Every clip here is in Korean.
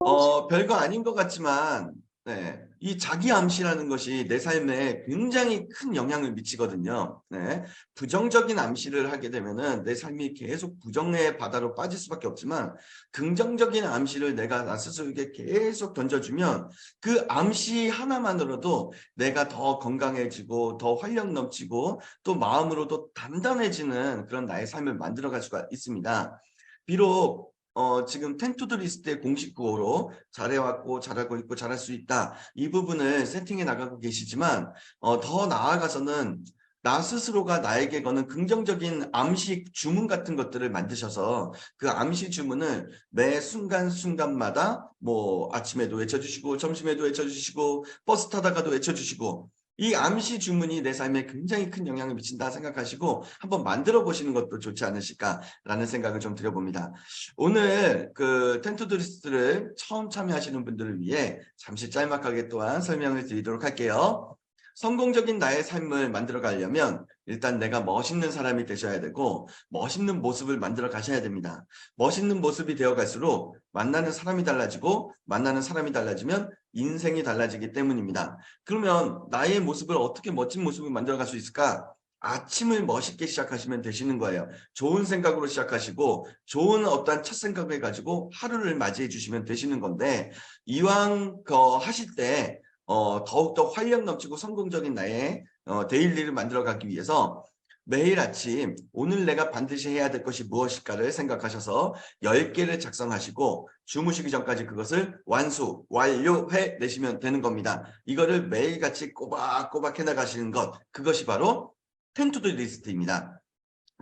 어, 별거 아닌 것 같지만, 네, 이 자기 암시라는 것이 내 삶에 굉장히 큰 영향을 미치거든요. 네, 부정적인 암시를 하게 되면은 내 삶이 계속 부정의 바다로 빠질 수밖에 없지만, 긍정적인 암시를 내가 나 스스로에게 계속 던져주면 그 암시 하나만으로도 내가 더 건강해지고 더 활력 넘치고 또 마음으로도 단단해지는 그런 나의 삶을 만들어갈 수가 있습니다. 비록 어, 지금 텐투드 리스트의 공식 구호로 잘해왔고 잘하고 있고 잘할 수 있다. 이 부분을 세팅해 나가고 계시지만 어, 더 나아가서는 나 스스로가 나에게 거는 긍정적인 암시 주문 같은 것들을 만드셔서 그 암시 주문을 매 순간순간마다 뭐 아침에도 외쳐주시고 점심에도 외쳐주시고 버스 타다가도 외쳐주시고 이 암시 주문이 내 삶에 굉장히 큰 영향을 미친다 생각하시고 한번 만들어 보시는 것도 좋지 않으실까라는 생각을 좀 드려봅니다. 오늘 그 텐투드리스트를 처음 참여하시는 분들을 위해 잠시 짤막하게 또한 설명을 드리도록 할게요. 성공적인 나의 삶을 만들어 가려면 일단 내가 멋있는 사람이 되셔야 되고 멋있는 모습을 만들어 가셔야 됩니다. 멋있는 모습이 되어 갈수록 만나는 사람이 달라지고 만나는 사람이 달라지면 인생이 달라지기 때문입니다. 그러면 나의 모습을 어떻게 멋진 모습을 만들어 갈 수 있을까? 아침을 멋있게 시작하시면 되시는 거예요. 좋은 생각으로 시작하시고 좋은 어떠한 첫 생각을 가지고 하루를 맞이해 주시면 되시는 건데 이왕 거 하실 때 어, 더욱더 활력 넘치고 성공적인 나의 어, 데일리를 만들어 가기 위해서 매일 아침 오늘 내가 반드시 해야 될 것이 무엇일까를 생각하셔서 10개를 작성하시고 주무시기 전까지 그것을 완수, 완료해 내시면 되는 겁니다. 이거를 매일같이 꼬박꼬박 해나가시는 것 그것이 바로 텐투드 리스트입니다.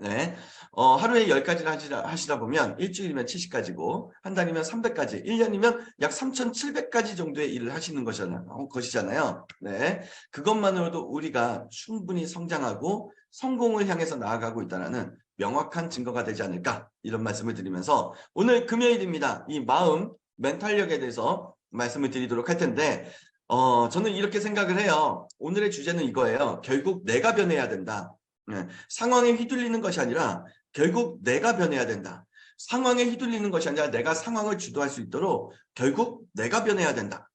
네. 어, 하루에 10가지를 하시다, 하시다 보면 일주일이면 70가지고 한 달이면 300가지, 1년이면 약 3,700가지 정도의 일을 하시는 것이잖아요. 어, 것이잖아요. 네. 그것만으로도 우리가 충분히 성장하고 성공을 향해서 나아가고 있다는 명확한 증거가 되지 않을까 이런 말씀을 드리면서 오늘 금요일입니다. 이 마음, 멘탈력에 대해서 말씀을 드리도록 할 텐데 어, 저는 이렇게 생각을 해요. 오늘의 주제는 이거예요. 결국 내가 변해야 된다. 네, 상황에 휘둘리는 것이 아니라 결국 내가 변해야 된다. 상황에 휘둘리는 것이 아니라 내가 상황을 주도할 수 있도록 결국 내가 변해야 된다.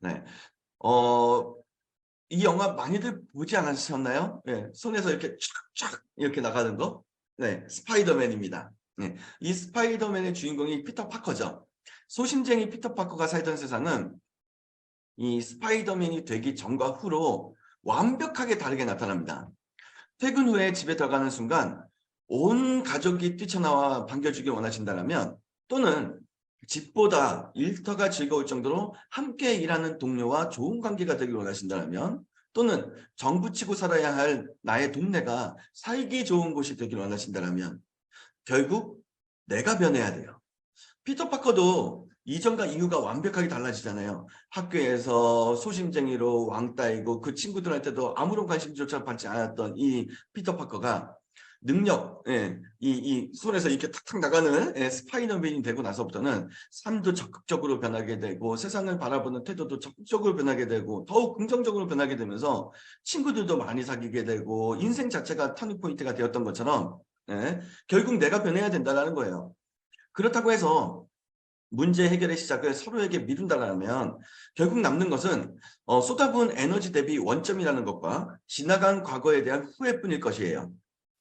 네. 어, 이 영화 많이들 보지 않으셨나요? 네, 손에서 이렇게 쫙쫙 이렇게 나가는 거. 네, 스파이더맨입니다. 네, 이 스파이더맨의 주인공이 피터 파커죠. 소심쟁이 피터 파커가 살던 세상은 이 스파이더맨이 되기 전과 후로 완벽하게 다르게 나타납니다. 퇴근 후에 집에 들어가는 순간 온 가족이 뛰쳐나와 반겨주길 원하신다면 또는 집보다 일터가 즐거울 정도로 함께 일하는 동료와 좋은 관계가 되길 원하신다면 또는 정부치고 살아야 할 나의 동네가 살기 좋은 곳이 되길 원하신다면 결국 내가 변해야 돼요. 피터 파커도 이전과 이후가 완벽하게 달라지잖아요. 학교에서 소심쟁이로 왕따이고 그 친구들한테도 아무런 관심조차 받지 않았던 이 피터 파커가 능력, 예, 이, 이 손에서 이렇게 탁탁 나가는 예, 스파이더맨이 되고 나서부터는 삶도 적극적으로 변하게 되고 세상을 바라보는 태도도 적극적으로 변하게 되고 더욱 긍정적으로 변하게 되면서 친구들도 많이 사귀게 되고 인생 자체가 터닝포인트가 되었던 것처럼 예, 결국 내가 변해야 된다는 거예요. 그렇다고 해서 문제 해결의 시작을 서로에게 미룬다면 결국 남는 것은 어, 쏟아부은 에너지 대비 원점이라는 것과 지나간 과거에 대한 후회뿐일 것이에요.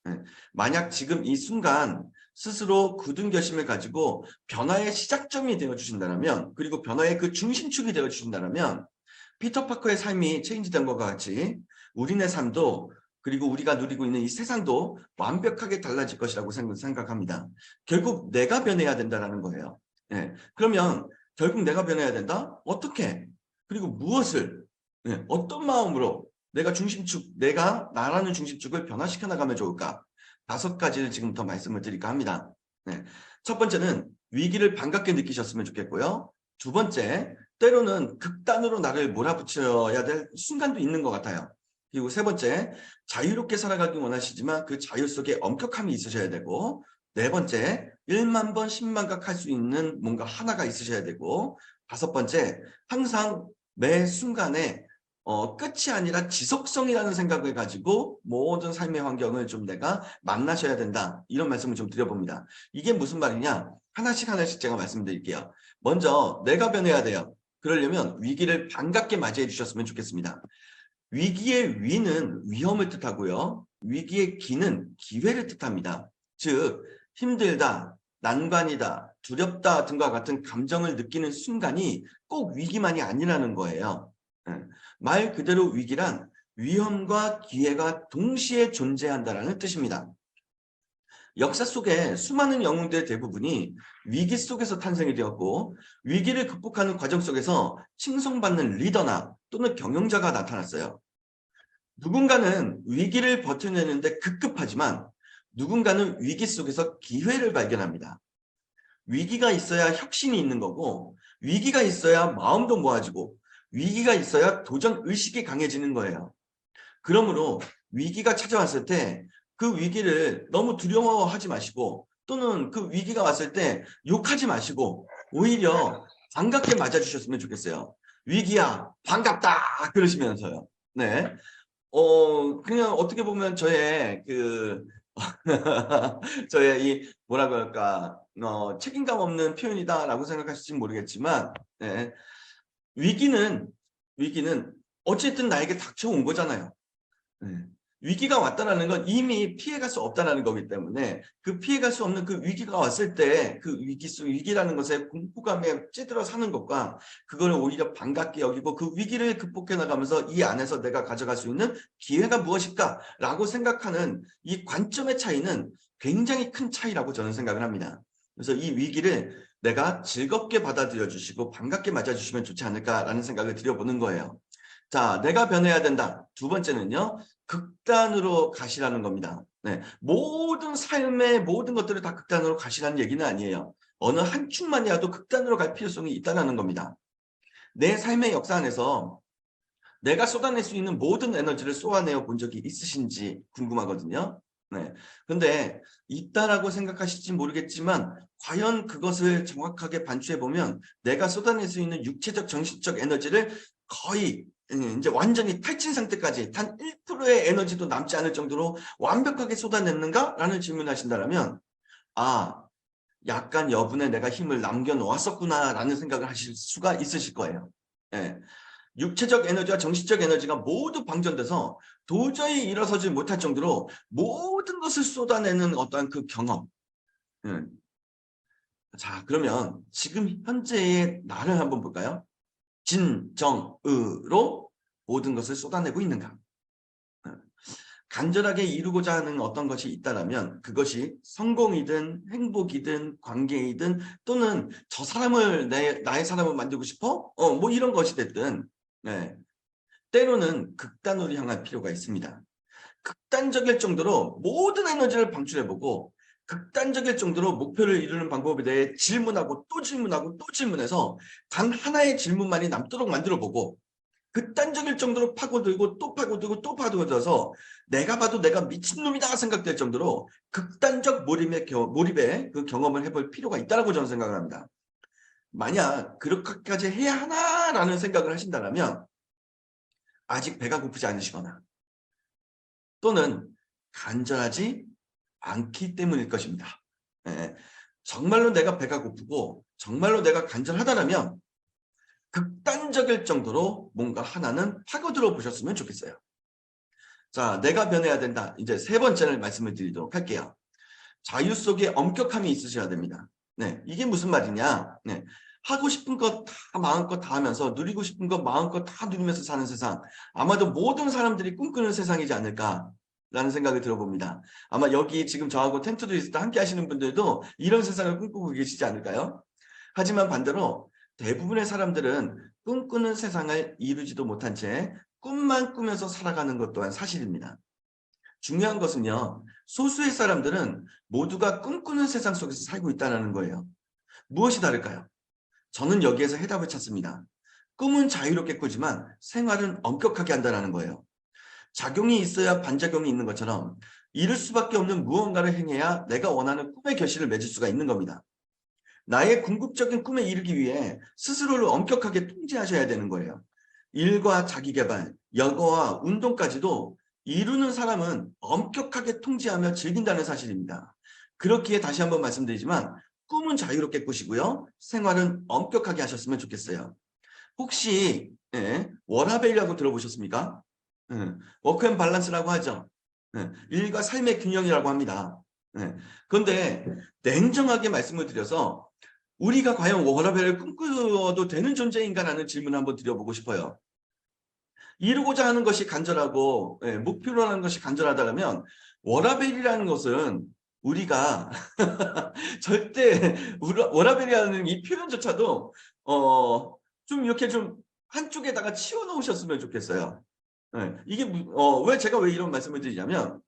네. 만약 지금 이 순간 스스로 굳은 결심을 가지고 변화의 시작점이 되어 주신다면 그리고 변화의 그 중심축이 되어 주신다면 피터 파커의 삶이 체인지된 것과 같이 우리네 삶도 그리고 우리가 누리고 있는 이 세상도 완벽하게 달라질 것이라고 생각합니다. 결국 내가 변해야 된다는 거예요. 예. 그러면 결국 내가 변해야 된다? 어떻게? 그리고 무엇을? 예. 어떤 마음으로 내가 중심축, 내가 나라는 중심축을 변화시켜 나가면 좋을까? 다섯 가지를 지금부터 말씀을 드릴까 합니다. 네. 첫 번째는 위기를 반갑게 느끼셨으면 좋겠고요. 두 번째, 때로는 극단으로 나를 몰아붙여야 될 순간도 있는 것 같아요. 그리고 세 번째, 자유롭게 살아가기 원하시지만 그 자유 속에 엄격함이 있으셔야 되고 네 번째, 1만 번, 10만 각 할 수 있는 뭔가 하나가 있으셔야 되고 다섯 번째, 항상 매 순간에 어, 끝이 아니라 지속성이라는 생각을 가지고 모든 삶의 환경을 좀 내가 만나셔야 된다. 이런 말씀을 좀 드려봅니다. 이게 무슨 말이냐? 하나씩 하나씩 제가 말씀드릴게요. 먼저 내가 변해야 돼요. 그러려면 위기를 반갑게 맞이해 주셨으면 좋겠습니다. 위기의 위는 위험을 뜻하고요. 위기의 기는 기회를 뜻합니다. 즉 힘들다, 난관이다, 두렵다 등과 같은 감정을 느끼는 순간이 꼭 위기만이 아니라는 거예요. 예. 말 그대로 위기란 위험과 기회가 동시에 존재한다는 뜻입니다. 역사 속에 수많은 영웅들 대부분이 위기 속에서 탄생이 되었고 위기를 극복하는 과정 속에서 칭송받는 리더나 또는 경영자가 나타났어요. 누군가는 위기를 버텨내는데 급급하지만 누군가는 위기 속에서 기회를 발견합니다. 위기가 있어야 혁신이 있는 거고 위기가 있어야 마음도 모아지고 위기가 있어야 도전 의식이 강해지는 거예요. 그러므로 위기가 찾아왔을 때 그 위기를 너무 두려워하지 마시고 또는 그 위기가 왔을 때 욕하지 마시고 오히려 반갑게 맞아주셨으면 좋겠어요. 위기야 반갑다 그러시면서요. 네. 어 그냥 어떻게 보면 저의 그 저의 이 뭐라고 할까 어, 책임감 없는 표현이다라고 생각하실지 모르겠지만 네. 위기는 위기는 어쨌든 나에게 닥쳐온 거잖아요. 네. 위기가 왔다라는 건 이미 피해갈 수 없다라는 거기 때문에 그 피해갈 수 없는 그 위기가 왔을 때 그 위기 속 위기라는 것에 공포감에 찌들어 사는 것과 그걸 오히려 반갑게 여기고 그 위기를 극복해 나가면서 이 안에서 내가 가져갈 수 있는 기회가 무엇일까라고 생각하는 이 관점의 차이는 굉장히 큰 차이라고 저는 생각을 합니다. 그래서 이 위기를 내가 즐겁게 받아들여 주시고 반갑게 맞아 주시면 좋지 않을까라는 생각을 드려보는 거예요. 자, 내가 변해야 된다. 두 번째는요. 극단으로 가시라는 겁니다. 네, 모든 삶의 모든 것들을 다 극단으로 가시라는 얘기는 아니에요. 어느 한 축만이라도 극단으로 갈 필요성이 있다는 겁니다. 내 삶의 역사 안에서 내가 쏟아낼 수 있는 모든 에너지를 쏟아내어 본 적이 있으신지 궁금하거든요. 네. 근데 있다라고 생각하실지 모르겠지만 과연 그것을 정확하게 반추해 보면 내가 쏟아낼 수 있는 육체적 정신적 에너지를 거의 음, 이제 완전히 탈진 상태까지 단 1%의 에너지도 남지 않을 정도로 완벽하게 쏟아냈는가? 라는 질문을 하신다면 아 약간 여분의 내가 힘을 남겨놓았었구나 라는 생각을 하실 수가 있으실 거예요. 예. 육체적 에너지와 정신적 에너지가 모두 방전돼서 도저히 일어서지 못할 정도로 모든 것을 쏟아내는 어떠한 그 경험. 예. 자 그러면 지금 현재의 나를 한번 볼까요? 진정으로 모든 것을 쏟아내고 있는가? 어, 간절하게 이루고자 하는 어떤 것이 있다면 그것이 성공이든 행복이든 관계이든 또는 저 사람을 내, 나의 사람을 만들고 싶어? 어, 뭐 이런 것이 됐든 네. 때로는 극단으로 향할 필요가 있습니다. 극단적일 정도로 모든 에너지를 방출해보고 극단적일 정도로 목표를 이루는 방법에 대해 질문하고 또 질문하고 또 질문해서 단 하나의 질문만이 남도록 만들어보고 극단적일 정도로 파고들고 또 파고들고 또 파고들어서 내가 봐도 내가 미친놈이다 생각될 정도로 극단적 몰입의, 몰입의 그 경험을 해볼 필요가 있다고 저는 생각을 합니다. 만약 그렇게까지 해야 하나라는 생각을 하신다면 아직 배가 고프지 않으시거나 또는 간절하지 않기 때문일 것입니다. 예, 정말로 내가 배가 고프고 정말로 내가 간절하다면 극단적일 정도로 뭔가 하나는 파고들어 보셨으면 좋겠어요. 자, 내가 변해야 된다. 이제 세 번째를 말씀을 드리도록 할게요. 자유 속에 엄격함이 있으셔야 됩니다. 네, 이게 무슨 말이냐? 네, 하고 싶은 것 다 마음껏 다 하면서 누리고 싶은 것 마음껏 다 누리면서 사는 세상. 아마도 모든 사람들이 꿈꾸는 세상이지 않을까 라는 생각이 들어봅니다. 아마 여기 지금 저하고 텐트도 때 함께 하시는 분들도 이런 세상을 꿈꾸고 계시지 않을까요? 하지만 반대로 대부분의 사람들은 꿈꾸는 세상을 이루지도 못한 채 꿈만 꾸면서 살아가는 것 또한 사실입니다. 중요한 것은요. 소수의 사람들은 모두가 꿈꾸는 세상 속에서 살고 있다는 거예요. 무엇이 다를까요? 저는 여기에서 해답을 찾습니다. 꿈은 자유롭게 꾸지만 생활은 엄격하게 한다는 거예요. 작용이 있어야 반작용이 있는 것처럼 이룰 수밖에 없는 무언가를 행해야 내가 원하는 꿈의 결실을 맺을 수가 있는 겁니다. 나의 궁극적인 꿈에 이르기 위해 스스로를 엄격하게 통제하셔야 되는 거예요. 일과 자기개발, 여가와 운동까지도 이루는 사람은 엄격하게 통제하며 즐긴다는 사실입니다. 그렇기에 다시 한번 말씀드리지만 꿈은 자유롭게 꾸시고요. 생활은 엄격하게 하셨으면 좋겠어요. 혹시 예, 워라벨이라고 들어보셨습니까? 예, 워크앤 밸런스라고 하죠. 예, 일과 삶의 균형이라고 합니다. 예, 그런데 냉정하게 말씀을 드려서 우리가 과연 워라벨을 꿈꾸어도 되는 존재인가라는 질문을 한번 드려보고 싶어요. 이루고자 하는 것이 간절하고 예, 목표로 하는 것이 간절하다면 워라벨이라는 것은 우리가 절대 워라벨이라는 이 표현조차도 어, 좀 이렇게 좀 한쪽에다가 치워 놓으셨으면 좋겠어요. 예, 이게 무- 어, 왜 제가 왜 이런 말씀을 드리냐면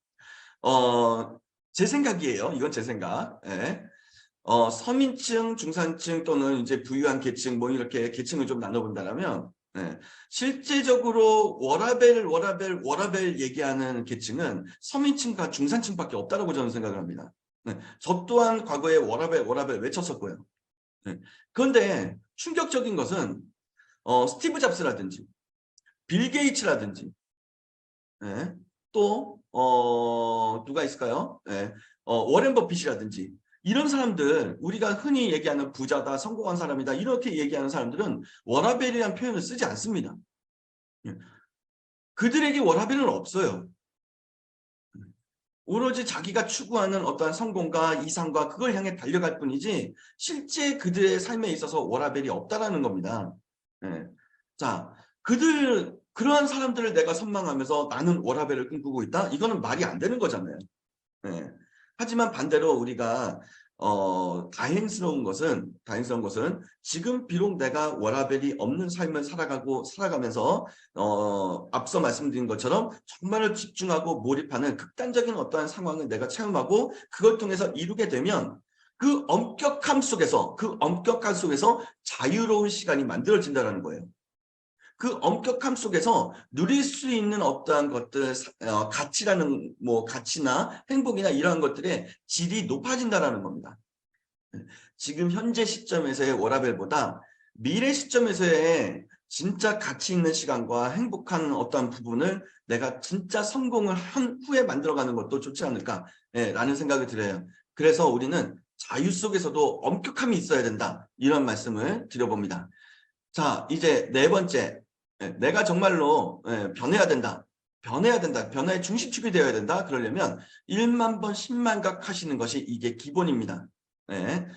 어, 제 생각이에요. 이건 제 생각. 예. 어, 서민층, 중산층 또는 이제 부유한 계층 뭐 이렇게 계층을 좀 나눠본다면 예, 실제적으로 워라벨, 워라벨, 워라벨 얘기하는 계층은 서민층과 중산층밖에 없다고 저는 생각을 합니다. 네, 저 또한 과거에 워라벨, 워라벨 외쳤었고요. 네, 그런데 충격적인 것은 어, 스티브 잡스라든지 빌 게이츠라든지 예, 또 어, 누가 있을까요? 예, 어, 워렌 버핏이라든지 이런 사람들 우리가 흔히 얘기하는 부자다 성공한 사람이다 이렇게 얘기하는 사람들은 워라벨이라는 표현을 쓰지 않습니다. 예. 그들에게 워라벨은 없어요. 오로지 자기가 추구하는 어떠한 성공과 이상과 그걸 향해 달려갈 뿐이지 실제 그들의 삶에 있어서 워라벨이 없다라는 겁니다. 예. 자, 그들 그러한 사람들을 내가 선망하면서 나는 워라벨을 꿈꾸고 있다? 이거는 말이 안 되는 거잖아요. 예. 하지만 반대로 우리가 어, 다행스러운 것은 다행스러운 것은 지금 비록 내가 워라벨이 없는 삶을 살아가고 살아가면서 어, 앞서 말씀드린 것처럼 정말로 집중하고 몰입하는 극단적인 어떠한 상황을 내가 체험하고 그걸 통해서 이루게 되면 그 엄격함 속에서 그 엄격함 속에서 자유로운 시간이 만들어진다는 거예요. 그 엄격함 속에서 누릴 수 있는 어떠한 것들, 어, 가치라는 뭐 가치나 행복이나 이러한 것들의 질이 높아진다라는 겁니다. 지금 현재 시점에서의 워라벨보다 미래 시점에서의 진짜 가치 있는 시간과 행복한 어떠한 부분을 내가 진짜 성공을 한 후에 만들어가는 것도 좋지 않을까라는 생각이 들어요. 그래서 우리는 자유 속에서도 엄격함이 있어야 된다. 이런 말씀을 드려봅니다. 자, 이제 네 번째. 예, 내가 정말로 예, 변해야 된다. 변해야 된다. 변화의 중심축이 되어야 된다. 그러려면 1만 번 10만 각 하시는 것이 이게 기본입니다. 네.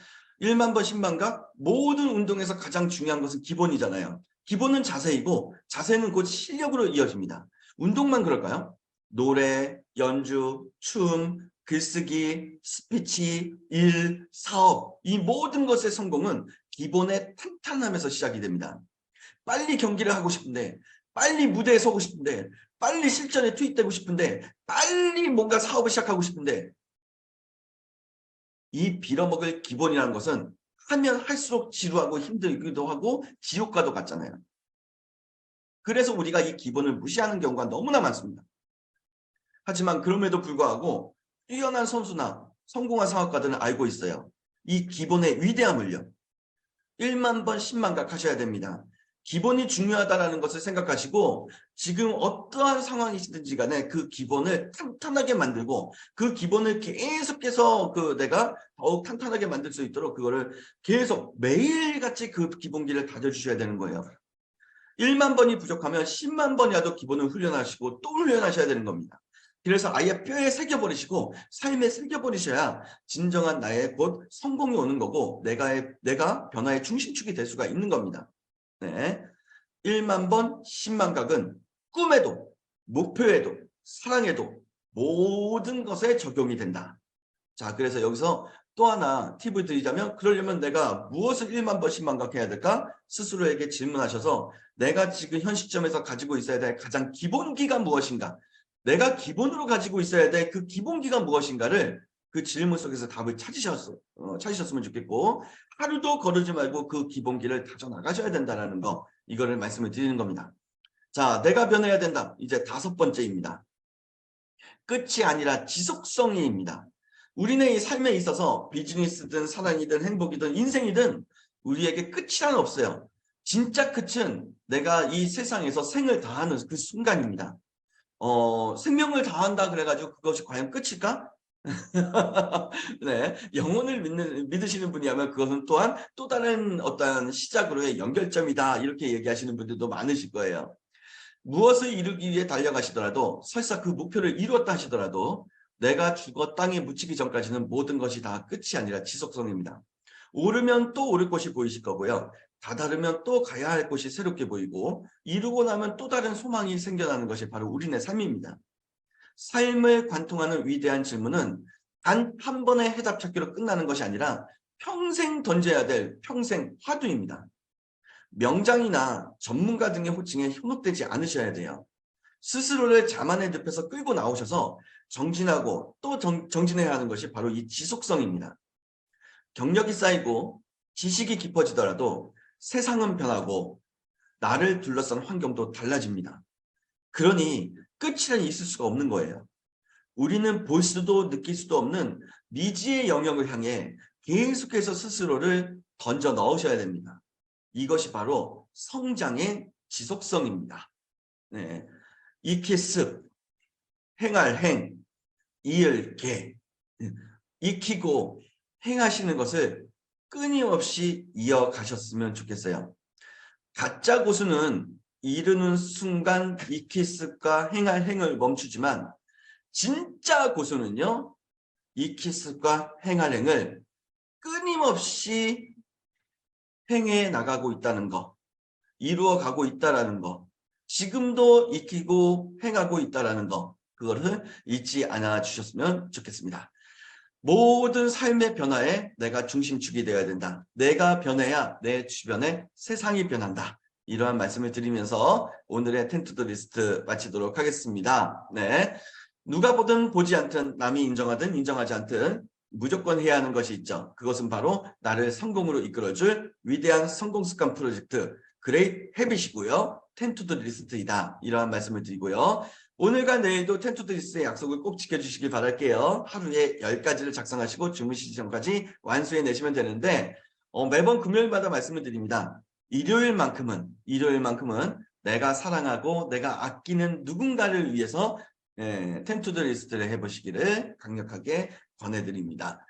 1만 번 10만 각 모든 운동에서 가장 중요한 것은 기본이잖아요. 기본은 자세이고 자세는 곧 실력으로 이어집니다. 운동만 그럴까요? 노래, 연주, 춤, 글쓰기, 스피치, 일, 사업 이 모든 것의 성공은 기본의 탄탄함에서 시작이 됩니다. 빨리 경기를 하고 싶은데 빨리 무대에 서고 싶은데 빨리 실전에 투입되고 싶은데 빨리 뭔가 사업을 시작하고 싶은데 이 빌어먹을 기본이라는 것은 하면 할수록 지루하고 힘들기도 하고 지옥과도 같잖아요. 그래서 우리가 이 기본을 무시하는 경우가 너무나 많습니다. 하지만 그럼에도 불구하고 뛰어난 선수나 성공한 사업가들은 알고 있어요. 이 기본의 위대함을요. 1만 번 10만 각 하셔야 됩니다. 기본이 중요하다는 것을 생각하시고 지금 어떠한 상황이시든지 간에 그 기본을 탄탄하게 만들고 그 기본을 계속해서 그 내가 더욱 탄탄하게 만들 수 있도록 그거를 계속 매일같이 그 기본기를 다져주셔야 되는 거예요. 1만 번이 부족하면 10만 번이라도 기본을 훈련하시고 또 훈련하셔야 되는 겁니다. 그래서 아예 뼈에 새겨버리시고 삶에 새겨버리셔야 진정한 나의 곧 성공이 오는 거고 내가, 내가 변화의 중심축이 될 수가 있는 겁니다. 네. 1만 번, 10만 각은 꿈에도, 목표에도, 사랑에도 모든 것에 적용이 된다. 자, 그래서 여기서 또 하나 팁을 드리자면 그러려면 내가 무엇을 1만 번, 10만 각 해야 될까? 스스로에게 질문하셔서 내가 지금 현 시점에서 가지고 있어야 될 가장 기본기가 무엇인가? 내가 기본으로 가지고 있어야 될 그 기본기가 무엇인가를 그 질문 속에서 답을 찾으셨, 어, 찾으셨으면 좋겠고 하루도 거르지 말고 그 기본기를 다져나가셔야 된다는 거 이거를 말씀을 드리는 겁니다. 자, 내가 변해야 된다. 이제 다섯 번째입니다. 끝이 아니라 지속성이입니다. 우리는 이 삶에 있어서 비즈니스든 사랑이든 행복이든 인생이든 우리에게 끝이란 없어요. 진짜 끝은 내가 이 세상에서 생을 다하는 그 순간입니다. 어, 생명을 다한다 그래가지고 그것이 과연 끝일까? 네, 영혼을 믿는, 믿으시는 분이라면 그것은 또한 또 다른 어떠한 시작으로의 연결점이다. 이렇게 얘기하시는 분들도 많으실 거예요. 무엇을 이루기 위해 달려가시더라도 설사 그 목표를 이루었다 하시더라도 내가 죽어 땅에 묻히기 전까지는 모든 것이 다 끝이 아니라 지속성입니다. 오르면 또 오를 곳이 보이실 거고요. 다다르면 또 가야 할 곳이 새롭게 보이고 이루고 나면 또 다른 소망이 생겨나는 것이 바로 우리네 삶입니다. 삶을 관통하는 위대한 질문은 단 한 번의 해답 찾기로 끝나는 것이 아니라 평생 던져야 될 평생 화두입니다. 명장이나 전문가 등의 호칭에 현혹되지 않으셔야 돼요. 스스로를 자만의 늪에서 끌고 나오셔서 정진하고 또 정, 정진해야 하는 것이 바로 이 지속성입니다. 경력이 쌓이고 지식이 깊어지더라도 세상은 변하고 나를 둘러싼 환경도 달라집니다. 그러니 끝이란 있을 수가 없는 거예요. 우리는 볼 수도 느낄 수도 없는 미지의 영역을 향해 계속해서 스스로를 던져 넣으셔야 됩니다. 이것이 바로 성장의 지속성입니다. 네. 익히 습, 행할 행, 이을 개, 익히고 행하시는 것을 끊임없이 이어가셨으면 좋겠어요. 가짜 고수는 이르는 순간 익히습과 행할 행을 멈추지만 진짜 고수는요. 익히습과 행할 행을 끊임없이 행해 나가고 있다는 거, 이루어 가고 있다라는 거, 지금도 익히고 행하고 있다라는 거, 그거를 잊지 않아 주셨으면 좋겠습니다. 모든 삶의 변화에 내가 중심축이 되어야 된다. 내가 변해야 내 주변의 세상이 변한다. 이러한 말씀을 드리면서 오늘의 텐투드 리스트 마치도록 하겠습니다. 네. 누가 보든 보지 않든 남이 인정하든 인정하지 않든 무조건 해야 하는 것이 있죠. 그것은 바로 나를 성공으로 이끌어줄 위대한 성공 습관 프로젝트 그레이트 헤빗이고요. 텐투드 리스트이다. 이러한 말씀을 드리고요. 오늘과 내일도 텐투드 리스트의 약속을 꼭 지켜주시길 바랄게요. 하루에 10가지를 작성하시고 주무시기 전까지 완수해 내시면 되는데 어, 매번 금요일마다 말씀을 드립니다. 일요일만큼은 일요일만큼은 내가 사랑하고 내가 아끼는 누군가를 위해서 예, 텐투드 리스트를 해보시기를 강력하게 권해드립니다.